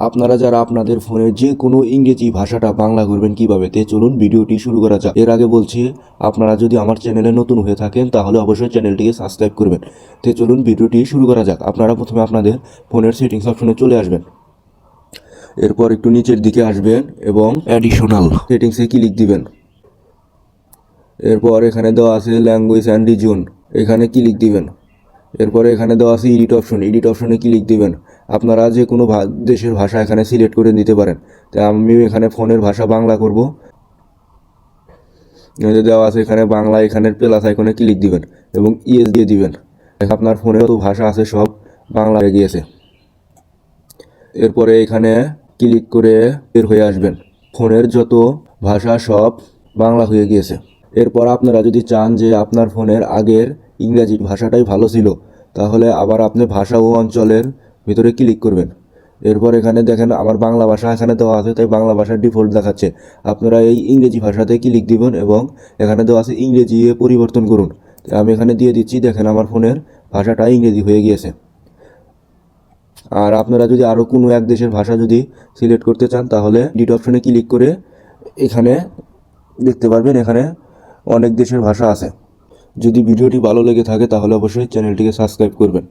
আপনারা যারা আপনাদের ফোনের যে কোনো ইংরেজি ভাষাটা বাংলা করবেন কীভাবে তে চলুন ভিডিওটি শুরু করা যাক। এর আগে বলছি আপনারা যদি আমার চ্যানেলে নতুন হয়ে থাকেন তাহলে অবশ্যই চ্যানেলটিকে সাবস্ক্রাইব করবেন। তে চলুন ভিডিওটি শুরু করা যাক। আপনারা প্রথমে আপনাদের ফোনের সেটিংস অপশনে চলে আসবেন। এরপর একটু নিচের দিকে আসবেন এবং অ্যাডিশনাল সেটিংসে ক্লিক দিবেন। এরপর এখানে দেওয়া আছে ল্যাঙ্গুয়েজ অ্যান্ড রিজন এখানে ক্লিক দিবেন। এরপরে এখানে দেওয়া আছে এডিট অপশন এডিট অপশনে ক্লিক দিবেন? আপনারা যে কোনো দেশের ভাষা এখানে সিলেক্ট করে নিতে পারেন। তাই আমি এখানে ফোনের ভাষা বাংলা করব। দেওয়া আছে এখানে বাংলা এখানের প্লাস আইকনে ক্লিক দিবেন এবং ইএস দিয়ে দিবেন। আপনার ফোনে তো ভাষা আছে সব বাংলা হয়ে গিয়েছে। এরপরে এখানে ক্লিক করে বের হয়ে আসবেন। ফোনের যত ভাষা সব বাংলা হয়ে গিয়েছে। এরপর আপনারা যদি চান যে আপনার ফোনের আগের ইংরাজি ভাষাটাই ভালো ছিল তাহলে আবার আপনি ভাষা ও অঞ্চলের ভিতরে ক্লিক করবেন। এরপর এখানে দেখেন আমার বাংলা ভাষা এখানে দেওয়া আছে, তাই বাংলা ভাষার ডিফল্ট দেখাচ্ছে। আপনারা এই ইংরেজি ভাষাতে ক্লিক দিবেন এবং এখানে দেওয়া আছে ইংরেজি পরিবর্তন করুন। আমি এখানে দিয়ে দিচ্ছি, দেখেন আমার ফোনের ভাষাটা ইংরেজি হয়ে গিয়েছে। আর আপনারা যদি আরও কোনো এক দেশের ভাষা যদি সিলেক্ট করতে চান, তাহলে ডিট অপশনে ক্লিক করে এখানে দেখতে পারবেন এখানে অনেক দেশের ভাষা আছে। যদি ভিডিওটি ভালো লেগে থাকে তাহলে অবশ্যই চ্যানেলটিকে সাবস্ক্রাইব করবেন।